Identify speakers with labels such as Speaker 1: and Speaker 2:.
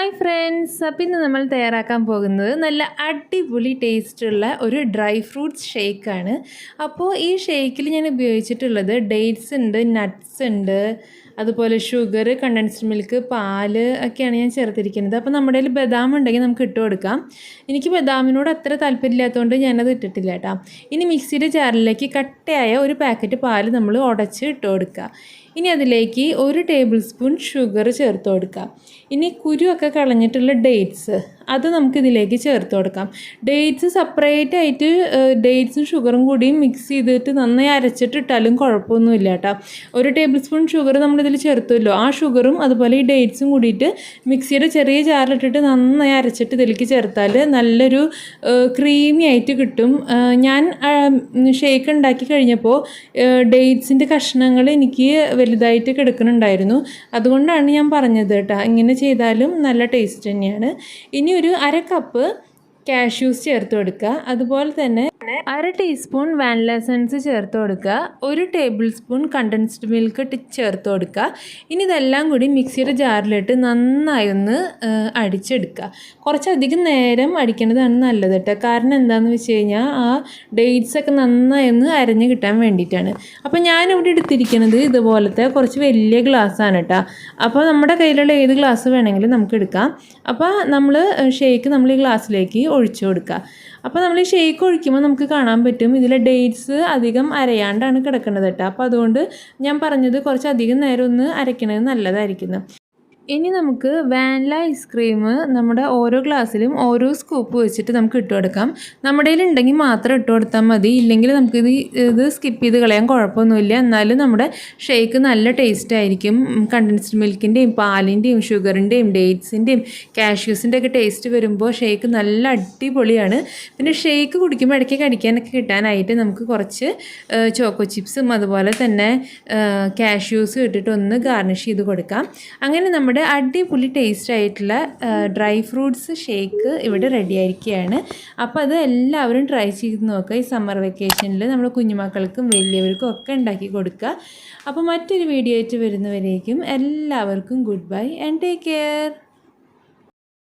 Speaker 1: Hi friends അപ്പം ഇന്ന് നമ്മൾ തയ്യാറാക്കാൻ പോകുന്നത് നല്ല അടിപൊളി ടേസ്റ്റുള്ള ഒരു ഡ്രൈ ഫ്രൂട്ട്സ് ഷേക്കാണ് അപ്പോൾ ഈ ഷേക്കിൽ ഞാൻ ഉപയോഗിച്ചിട്ടുള്ളത് ഡേറ്റ്സ് ഉണ്ട് നട്ട്സ് ഉണ്ട് അതുപോലെ ഷുഗർ കണ്ടൻസ്ഡ് മിൽക്ക് പാൽ ഒക്കെയാണ് ഞാൻ ചേർത്തിരിക്കുന്നത്. അപ്പോൾ നമ്മുടെ കയ്യിൽ ബദാം ഉണ്ടെങ്കിൽ നമുക്ക് ഇട്ട് കൊടുക്കാം. എനിക്ക് ബദാമിനോട് അത്ര താല്പര്യമില്ലാത്തതുകൊണ്ട് ഞാനത് ഇട്ടിട്ടില്ല കേട്ടോ. ഇനി മിക്സിയുടെ ജാറിലേക്ക് കട്ടയായ ഒരു പാക്കറ്റ് പാൽ നമ്മൾ ഉടച്ച് ഇട്ട് കൊടുക്കുക. ഇനി അതിലേക്ക് ഒരു ടേബിൾ സ്പൂൺ ഷുഗർ ചേർത്ത് കൊടുക്കാം. ഇനി കുരുവൊക്കെ കളഞ്ഞിട്ടുള്ള ഡേറ്റ്സ് അത് നമുക്ക് ഇതിലേക്ക് ചേർത്ത് കൊടുക്കാം. ഡേറ്റ്സ് സെപ്പറേറ്റ് ആയിട്ട് ഡേറ്റ്സും ഷുഗറും കൂടി മിക്സ് ചെയ്തിട്ട് നന്നായി അരച്ചിട്ടിട്ടാലും കുഴപ്പമൊന്നുമില്ല കേട്ടോ. ഒരു ടേബിൾ സ്പൂൺ ഷുഗർ നമ്മളിതിൽ ചേർത്തുമല്ലോ ആ ഷുഗറും അതുപോലെ ഈ ഡേറ്റ്സും കൂടിയിട്ട് മിക്സിയുടെ ചെറിയ ജാറിലിട്ടിട്ട് നന്നായി അരച്ചിട്ട് ഇതിലേക്ക് ചേർത്താൽ നല്ലൊരു ക്രീമി ആയിട്ട് കിട്ടും. ഞാൻ ഷേക്ക് ഉണ്ടാക്കി കഴിഞ്ഞപ്പോൾ ഡേറ്റ്സിന്റെ കഷ്ണങ്ങൾ എനിക്ക് വലുതായിട്ട് കിടക്കുന്നുണ്ടായിരുന്നു. അതുകൊണ്ടാണ് ഞാൻ പറഞ്ഞത് കേട്ടോ ഇങ്ങനെ ചെയ്താലും നല്ല ടേസ്റ്റ് തന്നെയാണ്. ഇനി ഒരു അര കപ്പ് കാഷ്യൂസ് ചേർത്ത് കൊടുക്കുക. അതുപോലെ തന്നെ അര ടീസ്പൂൺ വാനില എസൻസ് ചേർത്ത് കൊടുക്കുക. ഒരു ടേബിൾ സ്പൂൺ കണ്ടൻസ്ഡ് മിൽക്ക് ചേർത്ത് കൊടുക്കുക. ഇനി ഇതെല്ലാം കൂടി മിക്സിയുടെ ജാറിലിട്ട് നന്നായി ഒന്ന് അടിച്ചെടുക്കുക. കുറച്ചധികം നേരം അടിക്കേണ്ടതാണ് നല്ലത് കേട്ടോ. കാരണം എന്താണെന്ന് വെച്ച് കഴിഞ്ഞാൽ ആ ഡേറ്റ്സ് ഒക്കെ നന്നായി ഒന്ന് അരഞ്ഞ് കിട്ടാൻ വേണ്ടിയിട്ടാണ്. അപ്പോൾ ഞാനിവിടെ എടുത്തിരിക്കുന്നത് ഇതുപോലത്തെ കുറച്ച് വലിയ ഗ്ലാസ്സാണ് കേട്ടോ. അപ്പോൾ നമ്മുടെ കയ്യിലുള്ള ഏത് ഗ്ലാസ് വേണമെങ്കിലും നമുക്ക് എടുക്കാം. അപ്പോൾ നമ്മൾ ഷേക്ക് നമ്മൾ ഈ ഗ്ലാസ്സിലേക്ക് ഒഴിച്ചു കൊടുക്കുക. അപ്പോൾ നമ്മൾ ഈ ഷേക്ക് ഒഴിക്കുമ്പോൾ നമുക്ക് കാണാൻ പറ്റും ഇതിലെ ഡേറ്റ്സ് അധികം അരയാണ്ടാണ് കിടക്കുന്നത് കേട്ടോ. അപ്പോൾ അതുകൊണ്ട് ഞാൻ പറഞ്ഞത് കുറച്ച് അധികം നേരം ഒന്ന് അരയ്ക്കണത് നല്ലതായിരിക്കുന്നു. ഇനി നമുക്ക് വാനില ഐസ്ക്രീം നമ്മുടെ ഓരോ ഗ്ലാസ്സിലും ഓരോ സ്കൂപ്പ് വെച്ചിട്ട് നമുക്ക് ഇട്ട് കൊടുക്കാം. നമ്മുടെ ഉണ്ടെങ്കിൽ മാത്രം ഇട്ട് കൊടുത്താൽ മതി. ഇല്ലെങ്കിൽ നമുക്ക് ഇത് സ്കിപ്പ് ചെയ്ത് കളയാൻ കുഴപ്പമൊന്നുമില്ല. എന്നാലും നമ്മുടെ ഷേക്ക് നല്ല ടേസ്റ്റ് ആയിരിക്കും. കണ്ടൻസ്ഡ് മിൽക്കിന്റെയും പാലിന്റെയും ഷുഗറിന്റെയും ഡേറ്റ്സിന്റെയും കാഷ്യൂസിന്റെ ഒക്കെ ടേസ്റ്റ് വരുമ്പോൾ ഷേക്ക് നല്ല അടിപൊളിയാണ്. പിന്നെ ഷേക്ക് കുടിക്കുമ്പോൾ ഇടയ്ക്ക് കടിക്കാനൊക്കെ കിട്ടാനായിട്ട് നമുക്ക് കുറച്ച് ചോക്കോ ചിപ്സും അതുപോലെ തന്നെ കാഷ്യൂസും ഇട്ടിട്ട് ഒന്ന് ഗാർണിഷ് ചെയ്ത് കൊടുക്കാം. അങ്ങനെ നമ്മുടെ അടിപൊളി ടേസ്റ്റ് ആയിട്ടുള്ള ഡ്രൈ ഫ്രൂട്ട്സ് ഷേക്ക് ഇവിടെ റെഡി ആയിരിക്കുകയാണ് അപ്പോൾ അത് എല്ലാവരും ട്രൈ ചെയ്ത് നോക്കുക. ഈ സമ്മർ വെക്കേഷനിൽ നമ്മുടെ കുഞ്ഞുമക്കൾക്കും വലിയവർക്കും ഒക്കെ ഉണ്ടാക്കി കൊടുക്കുക. അപ്പോൾ മറ്റൊരു വീഡിയോ ആയിട്ട് വരുന്നവരേക്കും എല്ലാവർക്കും goodbye and take care